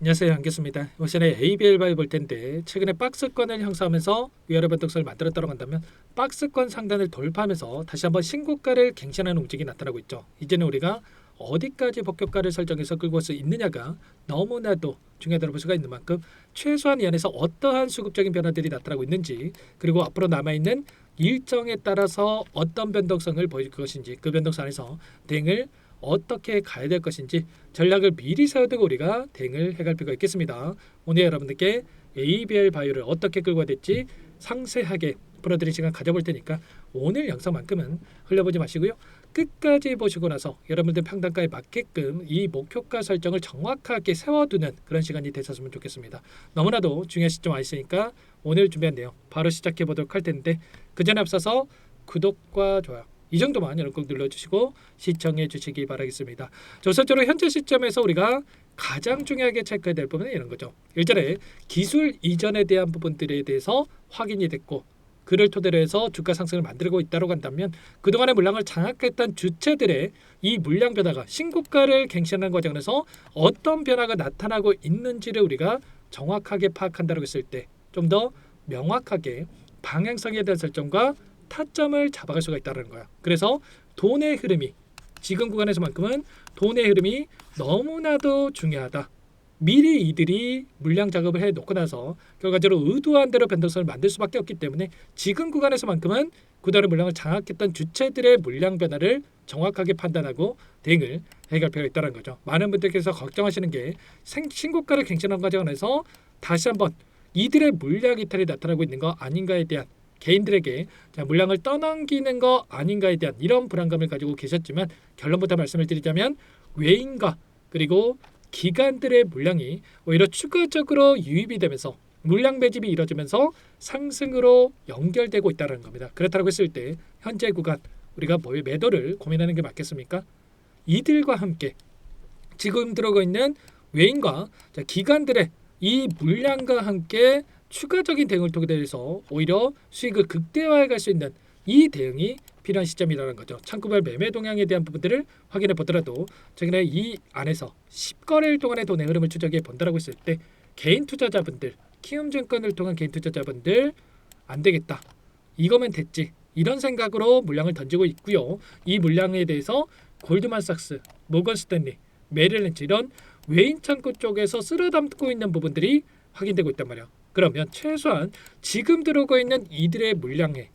안녕하세요. 이번 시간에 ABL 바이 볼 텐데 최근에 박스권을 형성하면서 위아래 변동성을 만들었다고 한다면 박스권 상단을 돌파하면서 다시 한번 신고가를 갱신하는 움직임이 나타나고 있죠. 이제는 우리가 어디까지 목표가를 설정해서 끌고 올 수 있느냐가 너무나도 중요하다고 볼 수가 있는 만큼 최소한 이 안에서 어떠한 수급적인 변화들이 나타나고 있는지 그리고 앞으로 남아있는 일정에 따라서 어떤 변동성을 보일 것인지 그 변동성 안에서 대응을 어떻게 가야 될 것인지 전략을 미리 세워두고 우리가 대응을 해갈 필요가 있겠습니다. 오늘 여러분들께 ABL 바이오를 어떻게 끌고 될지 상세하게 풀어드릴 시간 가져볼 테니까 오늘 영상만큼은 흘려보지 마시고요. 끝까지 보시고 나서 여러분들 평단가에 맞게끔 이 목표가 설정을 정확하게 세워두는 그런 시간이 되셨으면 좋겠습니다. 너무나도 중요한 시점 와 있으니까 오늘 준비한 내용 바로 시작해 보도록 할 텐데 그 전에 앞서서 구독과 좋아요 이 정도만 여러분 꼭 눌러주시고 시청해 주시기 바라겠습니다. 조선적으로 현재 시점에서 우리가 가장 중요하게 체크해야 될 부분은 이런 거죠. 일전에 기술 이전에 대한 부분들에 대해서 확인이 됐고 그를 토대로 해서 주가 상승을 만들고 있다고 한다면 그동안의 물량을 장악했던 주체들의 이 물량 변화가 신고가를 갱신하는 과정에서 어떤 변화가 나타나고 있는지를 우리가 정확하게 파악한다고 했을 때 좀 더 명확하게 방향성에 대한 설정과 타점을 잡아갈 수가 있다는 거야. 그래서 돈의 흐름이 지금 구간에서만큼은 돈의 흐름이 너무나도 중요하다. 미리 이들이 물량 작업을 해 놓고 나서 결과적으로 의도한 대로 변동성을 만들 수밖에 없기 때문에 지금 구간에서만큼은 그다음에 물량을 장악했던 주체들의 물량 변화를 정확하게 판단하고 대응을 해갈 필요가 있다는 거죠. 많은 분들께서 걱정하시는 게 생- 신고가를 갱신한 과정에서 다시 한번 이들의 물량 이탈이 나타나고 있는 거 아닌가에 대한 개인들에게 자, 물량을 떠넘기는 거 아닌가에 대한 이런 불안감을 가지고 계셨지만 결론부터 말씀을 드리자면 외인과 그리고 기관들의 물량이 오히려 추가적으로 유입이 되면서 물량 매집이 이뤄지면서 상승으로 연결되고 있다는 겁니다. 그렇다고 했을 때 현재 구간 우리가 뭐 매도를 고민하는 게 맞겠습니까? 이들과 함께 지금 들어가 있는 외인과 자, 기관들의 이 물량과 함께 추가적인 대응을 통해 서 오히려 수익을 극대화해 갈 수 있는 이 대응이 필요한 시점이라는 거죠. 창구별 매매 동향에 대한 부분들을 확인해 보더라도 최근에 이 안에서 10거래일 동안의 돈의 흐름을 추적해 본다라고 했을 때 개인 투자자분들, 키움증권을 통한 개인 투자자분들 안 되겠다. 이거면 됐지. 이런 생각으로 물량을 던지고 있고요. 이 물량에 대해서 골드만삭스, 모건 스탠리, 메릴린치 이런 외인 창구 쪽에서 쓸어 담고 있는 부분들이 확인되고 있단 말이야. 그러면 최소한 지금 들어오고 있는 이들의 물량에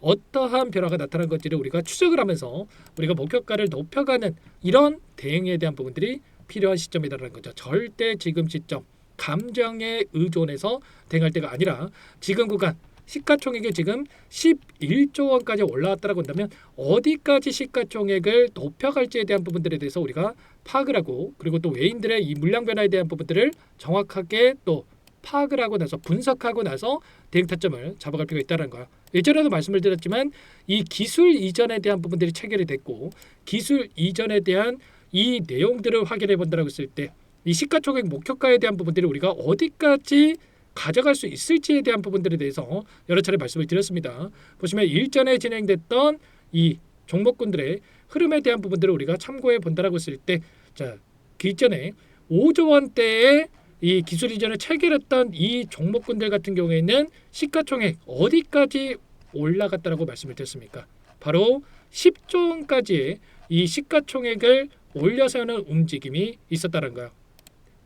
어떠한 변화가 나타난 건지를 우리가 추적을 하면서 우리가 목표가를 높여가는 이런 대응에 대한 부분들이 필요한 시점이라는 거죠. 절대 지금 시점 감정에 의존해서 대응할 때가 아니라 지금 구간 시가총액이 지금 11조 원까지 올라왔다라고 한다면 어디까지 시가총액을 높여갈지에 대한 부분들에 대해서 우리가 파악을 하고 그리고 또 외인들의 이 물량 변화에 대한 부분들을 정확하게 또 파악을 하고 나서 분석하고 나서 대응 타점을 잡아갈 필요가 있다는 거야. 예전에도 말씀을 드렸지만 이 기술 이전에 대한 부분들이 체결이 됐고 기술 이전에 대한 이 내용들을 확인해 본다라고 했을 때 이 시가총액 목표가에 대한 부분들이 우리가 어디까지 가져갈 수 있을지에 대한 부분들에 대해서 여러 차례 말씀을 드렸습니다. 보시면 일전에 진행됐던 이 종목군들의 흐름에 대한 부분들을 우리가 참고해 본다라고 했을 때, 자, 그 이전에 5조 원대의 이 기술 이전을 체결했던 이 종목군들 같은 경우에는 시가총액 어디까지 올라갔다라고 말씀을 드렸습니까? 바로 10조 원까지의 이 시가총액을 올려 세우는 움직임이 있었다는 거예요.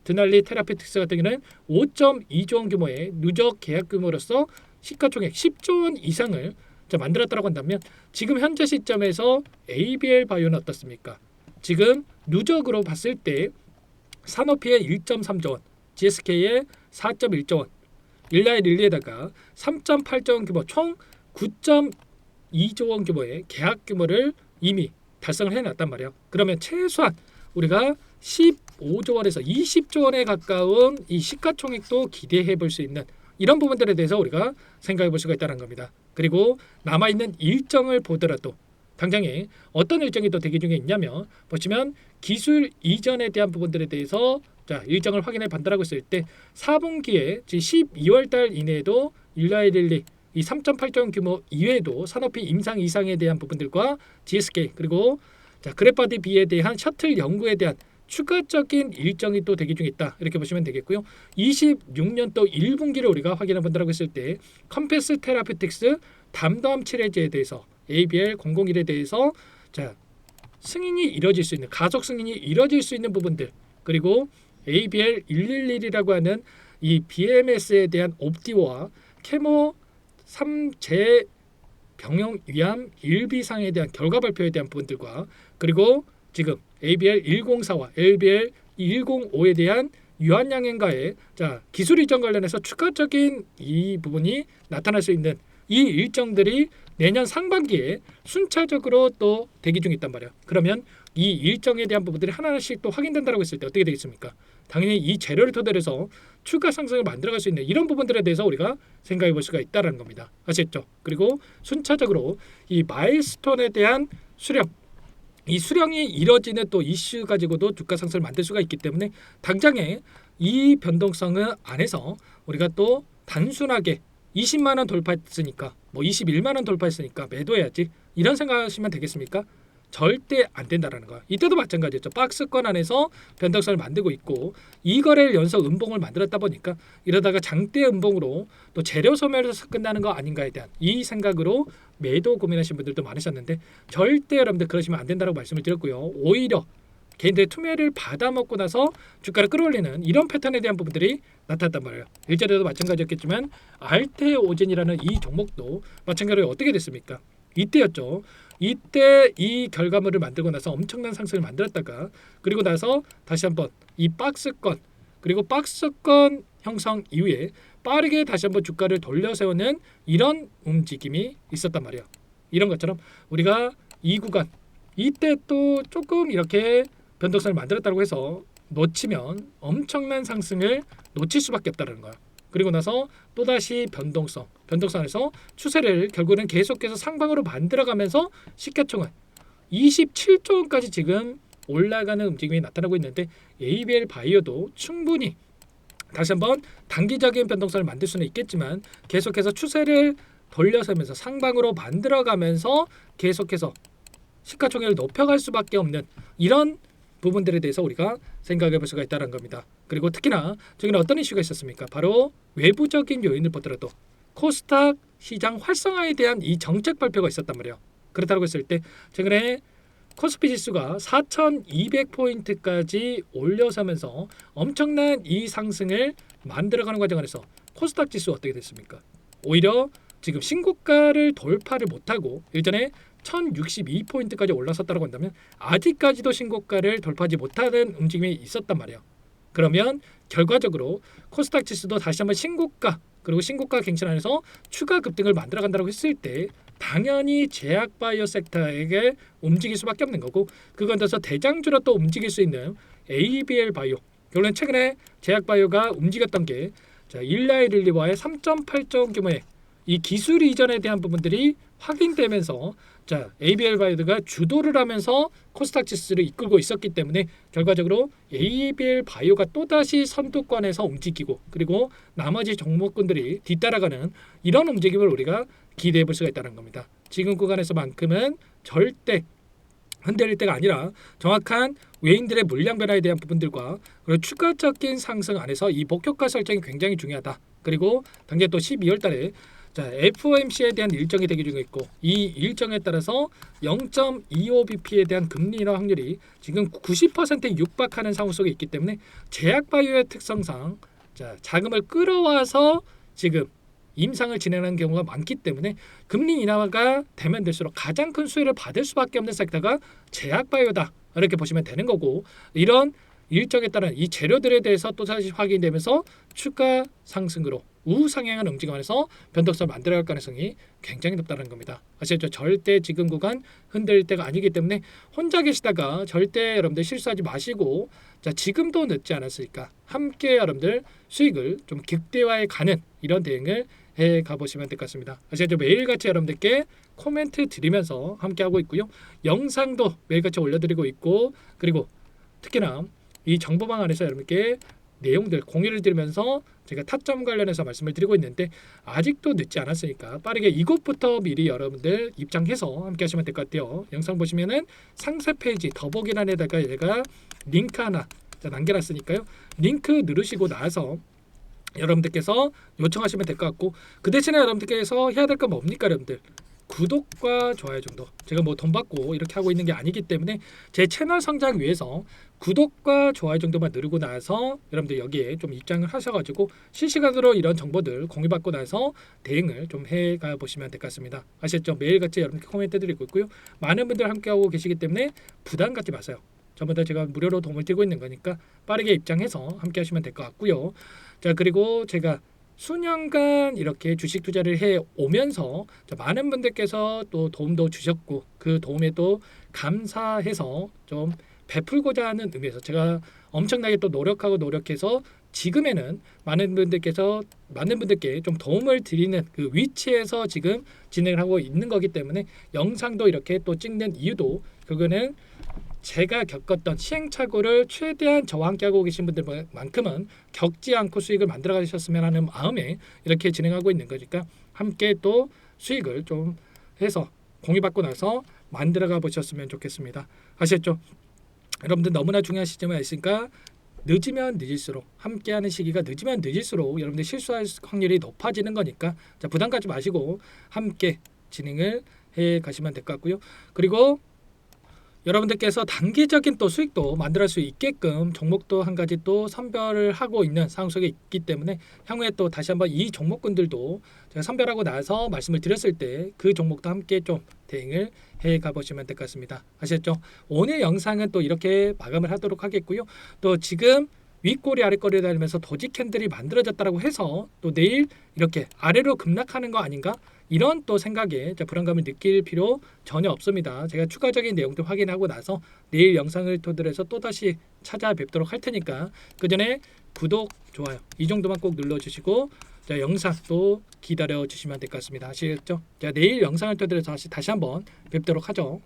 드날리 테라피틱스 같은 경우는 5.2조 원 규모의 누적 계약 규모로서 시가총액 10조 원 이상을 자, 만들었다고 한다면 지금 현재 시점에서 ABL 바이오는 어떻습니까? 지금 누적으로 봤을 때 산오피의 1.3조 원, GSK의 4.1조 원, 일라의 릴리에다가 3.8조 원 규모 총 9.2조 원 규모의 계약 규모를 이미 달성을 해놨단 말이에요. 그러면 최소한 우리가 15조 원에서 20조 원에 가까운 이 시가총액도 기대해 볼 수 있는 이런 부분들에 대해서 우리가 생각해 볼 수가 있다는 겁니다. 그리고 남아 있는 일정을 보더라도 당장에 어떤 일정이 또 대기 중에 있냐면 보시면 기술 이전에 대한 부분들에 대해서 자 일정을 확인해 본다라고 했을 때 4분기에 12월 달 이내에도 일라이릴리 이 3.8조 원 규모 이외에도 산업비 임상 이상에 대한 부분들과 GSK 그리고 자 그래파디 B에 대한 셔틀 연구에 대한 추가적인 일정이 또 대기 중에 있다 이렇게 보시면 되겠고요. 26년 또 1분기를 우리가 확인해 본다고 했을 때 컴패스 테라피틱스 담담 치료제에 대해서 ABL 001에 대해서 자 승인이 이뤄질 수 있는 가속 승인이 이뤄질 수 있는 부분들 그리고 ABL 111이라고 하는 이 BMS에 대한 옵티오와 케모 3제 병용 위암 일비상에 대한 결과 발표에 대한 부분들과 그리고 지금 ABL 104와 ABL 105에 대한 유한양행과의 자 기술 이전 관련해서 추가적인 이 부분이 나타날 수 있는 이 일정들이 내년 상반기에 순차적으로 또 대기 중에 있단 말이야. 그러면 이 일정에 대한 부분들이 하나씩 또 확인된다고 했을 때 어떻게 되겠습니까? 당연히 이 재료를 토대로 해서 추가 상승을 만들어갈 수 있는 이런 부분들에 대해서 우리가 생각해 볼 수가 있다라는 겁니다. 아시겠죠? 그리고 순차적으로 이 마일스톤에 대한 수령 이 수령이 이뤄지는 또 이슈 가지고도 주가 상승을 만들 수가 있기 때문에 당장에 이 변동성을 안에서 우리가 또 단순하게 20만 원 돌파했으니까 뭐 21만 원 돌파했으니까 매도해야지 이런 생각하시면 되겠습니까? 절대 안 된다라는 거야. 이때도 마찬가지였죠. 박스권 안에서 변동성을 만들고 있고 이 거래를 연속 음봉을 만들었다 보니까 이러다가 장대 음봉으로 또 재료 소멸에서 끝나는 거 아닌가에 대한 이 생각으로 매도 고민하신 분들도 많으셨는데 절대 여러분들 그러시면 안 된다고 말씀을 드렸고요. 오히려 개인들의 투매를 받아먹고 나서 주가를 끌어올리는 이런 패턴에 대한 부분들이 나타났단 말이에요. 일자리도 마찬가지였겠지만 알테오젠이라는 이 종목도 마찬가지로 어떻게 됐습니까? 이때였죠. 이때 이 결과물을 만들고 나서 엄청난 상승을 만들었다가 그리고 나서 다시 한번 이 박스권 그리고 박스권 형성 이후에 빠르게 다시 한번 주가를 돌려 세우는 이런 움직임이 있었단 말이야. 이런 것처럼 우리가 이 구간 이때 또 조금 이렇게 변동성을 만들었다고 해서 놓치면 엄청난 상승을 놓칠 수밖에 없다는 거야. 그리고 나서 또다시 변동성, 변동성에서 추세를 결국은 계속해서 상방으로 만들어가면서 시가총액 27조 원까지 지금 올라가는 움직임이 나타나고 있는데 ABL 바이오도 충분히 다시 한번 단기적인 변동성을 만들 수는 있겠지만 계속해서 추세를 돌려서면서 상방으로 만들어가면서 계속해서 시가총액을 높여갈 수밖에 없는 이런 부분들에 대해서 우리가 생각해 볼 수가 있다는 겁니다. 그리고 특히나 최근에 어떤 이슈가 있었습니까? 바로 외부적인 요인을 보더라도 코스닥 시장 활성화에 대한 이 정책 발표가 있었단 말이에요. 그렇다고 했을 때 최근에 코스피 지수가 4,200포인트까지 올려서면서 엄청난 이 상승을 만들어가는 과정 안에서 코스닥 지수 어떻게 됐습니까? 오히려 지금 신고가를 돌파를 못하고 일전에 1062포인트까지 올라섰다고 한다면 아직까지도 신고가를 돌파하지 못하는 움직임이 있었단 말이에요. 그러면 결과적으로 코스닥 지수도 다시 한번 신고가 그리고 신고가 갱신 안에서 추가 급등을 만들어 간다고 했을 때 당연히 제약 바이오 섹터에게 움직일 수밖에 없는 거고 그건 더서 대장주로 또 움직일 수 있는 ABL 바이오 결국은 최근에 제약 바이오가 움직였던 게 자, 일라이 릴리와의 3.8조 규모의 이 기술 이전에 대한 부분들이 확인되면서 자 ABL 바이오가 주도를 하면서 코스닥 지수를 이끌고 있었기 때문에 결과적으로 ABL 바이오가 또다시 선두권에서 움직이고 그리고 나머지 종목군들이 뒤따라가는 이런 움직임을 우리가 기대해 볼 수가 있다는 겁니다. 지금 구간에서만큼은 절대 흔들릴 때가 아니라 정확한 외인들의 물량 변화에 대한 부분들과 그리고 추가적인 상승 안에서 이 목표가 설정이 굉장히 중요하다. 그리고 당장 또 12월 달에 자, FOMC에 대한 일정이 대기 중에 있고 이 일정에 따라서 0.25bp에 대한 금리 인하 확률이 지금 90%에 육박하는 상황 속에 있기 때문에 제약 바이오의 특성상 자, 자금을 끌어와서 지금 임상을 진행하는 경우가 많기 때문에 금리 인하가 되면 될수록 가장 큰 수혜를 받을 수밖에 없는 섹터가 제약 바이오다. 이렇게 보시면 되는 거고 이런 일정에 따른 이 재료들에 대해서 또 다시 확인되면서 추가 상승으로 우상향한 움직임 안에서 변동성을 만들어갈 가능성이 굉장히 높다는 겁니다. 아시죠? 절대 지금 구간 흔들릴 때가 아니기 때문에 혼자 계시다가 절대 여러분들 실수하지 마시고 자 지금도 늦지 않았으니까 함께 여러분들 수익을 좀 극대화해 가는 이런 대응을 해 가보시면 될 것 같습니다. 아시죠? 매일같이 여러분들께 코멘트 드리면서 함께 하고 있고요. 영상도 매일같이 올려드리고 있고 그리고 특히나 이 정보방 안에서 여러분께 내용들 공유를 드리면서 제가 타점 관련해서 말씀을 드리고 있는데 아직도 늦지 않았으니까 빠르게 이곳부터 미리 여러분들 입장해서 함께 하시면 될 것 같아요. 영상 보시면은 상세 페이지 더보기란에다가 얘가 링크 하나 자, 남겨놨으니까요. 링크 누르시고 나서 여러분들께서 요청하시면 될 것 같고 그 대신에 여러분들께서 해야 될 건 뭡니까 여러분들 구독과 좋아요 정도. 제가 뭐 돈 받고 이렇게 하고 있는 게 아니기 때문에 제 채널 성장 위해서 구독과 좋아요 정도만 누르고 나서 여러분들 여기에 좀 입장을 하셔가지고 실시간으로 이런 정보들 공유받고 나서 대응을 좀 해가 보시면 될 것 같습니다. 아셨죠? 매일같이 여러분께 코멘트 드리고 있고요. 많은 분들 함께하고 계시기 때문에 부담 갖지 마세요. 전부 다 제가 무료로 도움을 드리고 있는 거니까 빠르게 입장해서 함께 하시면 될 것 같고요. 자 그리고 제가 수년간 이렇게 주식 투자를 해 오면서 많은 분들께서 또 도움도 주셨고 그 도움에 또 감사해서 좀 베풀고자 하는 의미에서 제가 엄청나게 또 노력하고 노력해서 지금에는 많은 분들께서 많은 분들께 좀 도움을 드리는 그 위치에서 지금 진행을 하고 있는 거기 때문에 영상도 이렇게 또 찍는 이유도 그거는 제가 겪었던 시행착오를 최대한 저와 함께 하고 계신 분들만큼은 겪지 않고 수익을 만들어 가셨으면 하는 마음에 이렇게 진행하고 있는 거니까 함께 또 수익을 좀 해서 공유받고 나서 만들어가 보셨으면 좋겠습니다. 아셨죠? 여러분들 너무나 중요한 시점에 있으니까 늦으면 늦을수록 함께하는 시기가 늦으면 늦을수록 여러분들 실수할 확률이 높아지는 거니까 자 부담 갖지 마시고 함께 진행을 해 가시면 될 것 같고요. 그리고 여러분들께서 단기적인 또 수익도 만들어 수 있게끔 종목도 한 가지 또 선별을 하고 있는 상황 속에 있기 때문에 향후에 또 다시 한번 이 종목군들도 제가 선별하고 나서 말씀을 드렸을 때 그 종목도 함께 좀 대응을 해 가보시면 될 것 같습니다. 아셨죠? 오늘 영상은 또 이렇게 마감을 하도록 하겠고요. 또 지금 윗꼬리 아랫꼬리 달리면서 도지 캔들이 만들어졌다고 해서 또 내일 이렇게 아래로 급락하는 거 아닌가? 이런 또 생각에 자, 불안감을 느낄 필요 전혀 없습니다. 제가 추가적인 내용도 확인하고 나서 내일 영상을 토대로 해서 또다시 찾아뵙도록 할 테니까 그 전에 구독, 좋아요 이 정도만 꼭 눌러주시고 자, 영상 또 기다려 주시면 될 것 같습니다. 아시겠죠? 자, 내일 영상을 토대로 다시, 다시 한번 뵙도록 하죠.